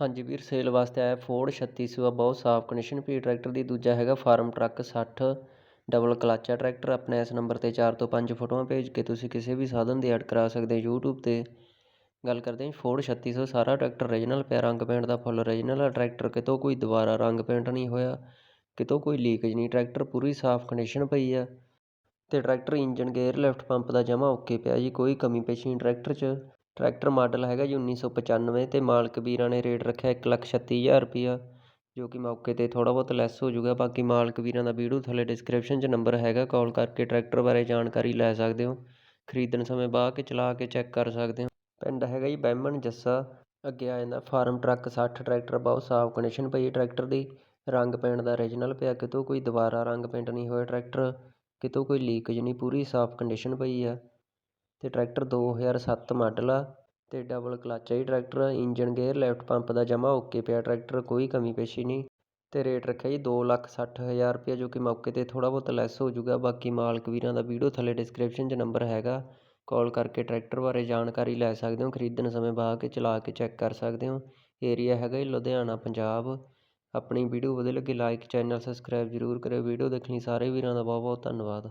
ਹਾਂਜੀ ਵੀਰ ਸੇਲ ਵਾਸਤੇ ਆਇਆ ਫੋਰਡ 3600 ਆ, ਬਹੁਤ ਸਾਫ਼ ਕੰਡੀਸ਼ਨ ਪਈ ਟਰੈਕਟਰ ਦੀ ਦੂਜਾ ਹੈਗਾ ਫਾਰਮ ਟਰੱਕ 60 ਡਬਲ ਕਲੱਚ ਆ ਟਰੈਕਟਰ, ਆਪਣੇ ਇਸ ਨੰਬਰ ਤੇ 4 ਤੋਂ 5 ਫੋਟੋਆਂ ਭੇਜ ਕੇ ਤੁਸੀਂ ਕਿਸੇ ਵੀ ਸਾਧਨ ਦੀ ਐਡ ਕਰਾ ਸਕਦੇ ਹੋ YouTube ਤੇ। ਗੱਲ ਕਰਦੇ ਹਾਂ ਫੋਰਡ 3600 ਸਾਰਾ ਟਰੈਕਟਰ ਰੀਜਨਲ ਪਿਆ ਰੰਗ ਪੇਂਟ ਦਾ ਫੁੱਲ ਰੀਜਨਲ ਆ, ਟਰੈਕਟਰ ਕਿਤੋਂ ਕੋਈ ਦੁਬਾਰਾ ਰੰਗ ਪੇਂਟ ਨਹੀਂ ਹੋਇਆ, ਕਿਤੋਂ ਕੋਈ ਲੀਕੇਜ ਨਹੀਂ, ਟਰੈਕਟਰ ਪੂਰੀ ਸਾਫ਼ ਕੰਡੀਸ਼ਨ ਪਈ ਆ। ਤੇ tractor engine gear lift pump ਦਾ ਜਮਾ ਓਕੇ ਪਿਆ ਜੀ, ਕੋਈ ਕਮੀ ਪੇਸ਼ੀ ਨਹੀਂ ਟਰੈਕਟਰ 'ਚ। ਟਰੈਕਟਰ ਮਾਡਲ ਹੈਗਾ ਜੀ ਉੱਨੀ ਸੌ ਪਚਾਨਵੇਂ ਅਤੇ ਮਾਲਕ ਵੀਰਾਂ ਨੇ ਰੇਟ ਰੱਖਿਆ ਇੱਕ ਲੱਖ ਛੱਤੀ ਹਜ਼ਾਰ ਰੁਪਈਆ ਜੋ ਕਿ ਮੌਕੇ 'ਤੇ ਥੋੜ੍ਹਾ ਬਹੁਤ ਲੈਸ ਹੋ ਜਾਊਗਾ ਬਾਕੀ ਮਾਲਕ ਵੀਰਾਂ ਦਾ ਵੀਡੀਓ ਥੱਲੇ ਡਿਸਕ੍ਰਿਪਸ਼ਨ 'ਚ ਨੰਬਰ ਹੈਗਾ ਕਾਲ ਕਰਕੇ ਟਰੈਕਟਰ ਬਾਰੇ ਜਾਣਕਾਰੀ ਲੈ ਸਕਦੇ ਹੋ। ਖਰੀਦਣ ਸਮੇਂ ਬਾਹ ਕੇ ਚਲਾ ਕੇ ਚੈੱਕ ਕਰ ਸਕਦੇ ਹੋ। ਪਿੰਡ ਹੈਗਾ ਜੀ ਬਹਿਮਣ ਜੱਸਾ, ਅੱਗੇ ਆ ਜਾਂਦਾ ਫਾਰਮ ਟਰੱਕ 60 ਟਰੈਕਟਰ ਬਹੁਤ ਸਾਫ਼ ਕੰਡੀਸ਼ਨ ਪਈ ਟਰੈਕਟਰ ਦੀ। ਰੰਗ ਪੈਂਟ ਦਾ ਓਰੀਜਨਲ ਪਿਆ, ਕਿਤੋਂ ਕੋਈ ਦੁਬਾਰਾ ਰੰਗ ਪੇਂਟ ਨਹੀਂ ਹੋਇਆ ਟਰੈਕਟਰ, ਕਿਤੋਂ ਕੋਈ ਲੀਕੇਜ ਨਹੀਂ, ਪੂਰੀ ਸਾਫ਼ ਕੰਡੀਸ਼ਨ ਪਈ ਆ। ਅਤੇ ਟਰੈਕਟਰ 2007 ਮਾਡਲ ਆ ਅਤੇ ਡਬਲ ਕਲੱਚ ਆ ਜੀ tractor. Engine gear lift pump ਦਾ ਜਮਾ ਓਕੇ ਪਿਆ ਟਰੈਕਟਰ, ਕੋਈ ਕਮੀ ਪੇਸ਼ੀ ਨਹੀਂ। ਅਤੇ ਰੇਟ ਰੱਖਿਆ ਜੀ ਦੋ ਲੱਖ ਸੱਠ ਹਜ਼ਾਰ ਰੁਪਇਆ, ਜੋ ਕਿ ਮੌਕੇ 'ਤੇ ਥੋੜ੍ਹਾ ਬਹੁਤ ਲੈਸ ਹੋ ਜੂਗਾ ਬਾਕੀ ਮਾਲਕ ਵੀਰਾਂ ਦਾ ਵੀਡੀਓ ਥੱਲੇ ਡਿਸਕ੍ਰਿਪਸ਼ਨ 'ਚ ਨੰਬਰ ਹੈਗਾ। ਕਾਲ ਕਰਕੇ ਟਰੈਕਟਰ ਬਾਰੇ ਜਾਣਕਾਰੀ ਲੈ ਸਕਦੇ ਹੋ, ਖਰੀਦਣ ਸਮੇਂ ਬਾਹ ਕੇ ਚਲਾ ਕੇ ਚੈੱਕ ਕਰ ਸਕਦੇ ਹੋ। ਏਰੀਆ ਹੈਗਾ ਜੀ ਲੁਧਿਆਣਾ, ਪੰਜਾਬ। ਆਪਣੀ ਵੀਡੀਓ ਵਧੀਆ ਲੱਗੇ ਲਾਈਕ ਚੈਨਲ ਸਬਸਕ੍ਰਾਈਬ ਜ਼ਰੂਰ ਕਰਿਓ। ਵੀਡੀਓ ਦੇਖਣ ਲਈ ਸਾਰੇ ਵੀਰਾਂ ਦਾ ਬਹੁਤ ਬਹੁਤ ਧੰਨਵਾਦ।